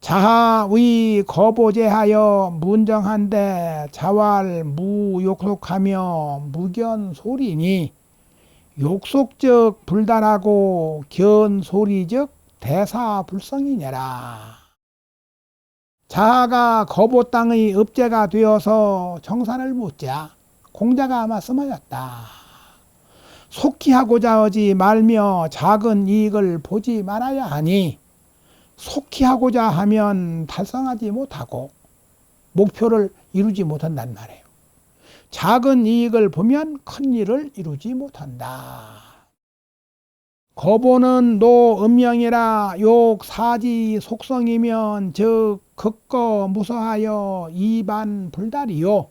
자하의 거보제하여 문정한데 자활 무욕속하며 무견 소리니 욕속적 불단하고 견 소리적 대사불성이니라. 자하가 거보 땅의 읍제가 되어서 정산을 묻자 공자가 아마 쓰마였다. 속히 하고자 하지 말며 작은 이익을 보지 말아야 하니 속히 하고자 하면 달성하지 못하고 목표를 이루지 못한단 말이에요. 작은 이익을 보면 큰 일을 이루지 못한다. 거보는 노 음명이라 욕 사지 속성이면 즉 극거 무서하여 이반 불달이요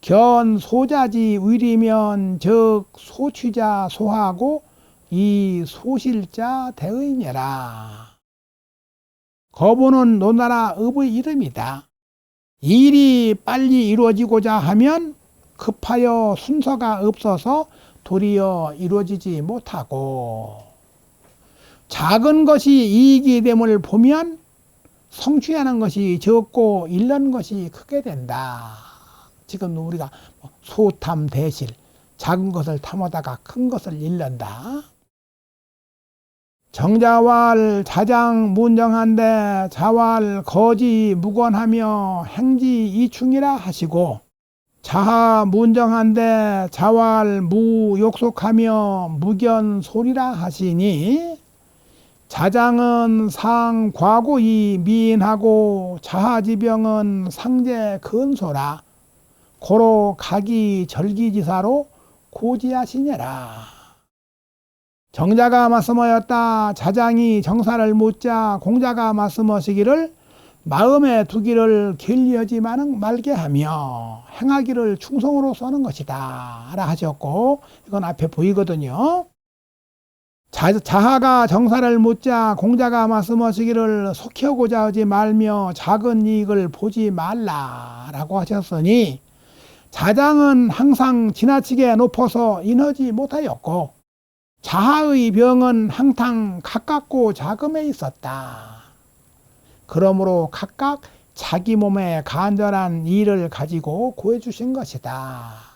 견 소자지 위리면 즉 소취자 소하고 이 소실자 대의니라. 거보는 노나라 읍의 이름이다. 일이 빨리 이루어지고자 하면 급하여 순서가 없어서 도리어 이루어지지 못하고. 작은 것이 이익이 됨을 보면 성취하는 것이 적고 잃는 것이 크게 된다. 지금 우리가 뭐 소탐 대실 작은 것을 탐하다가 큰 것을 잃는다. 정자왈 자장 문정한데 자왈 거지 무건하며 행지 이충이라 하시고 자하 문정한데 자활 무욕속하며 무견 소리라 하시니 자장은 상 과고이 미인하고 자하지병은 상제 근소라 고로 각이 절기지사로 고지하시니라. 정자가 말씀하였다. 자장이 정사를 묻자 공자가 말씀하시기를 마음에 두기를 길리하지 말게 하며 행하기를 충성으로 써는 것이다. 라 하셨고 이건 앞에 보이거든요. 자, 자하가 정사를 묻자 공자가 말씀하시기를 속히 하고자 하지 말며 작은 이익을 보지 말라라고 하셨으니 자장은 항상 지나치게 높아서 인하지 못하였고 자하의 병은 항상 가깝고 자금에 있었다. 그러므로 각각 자기 몸에 간절한 일을 가지고 구해 주신 것이다.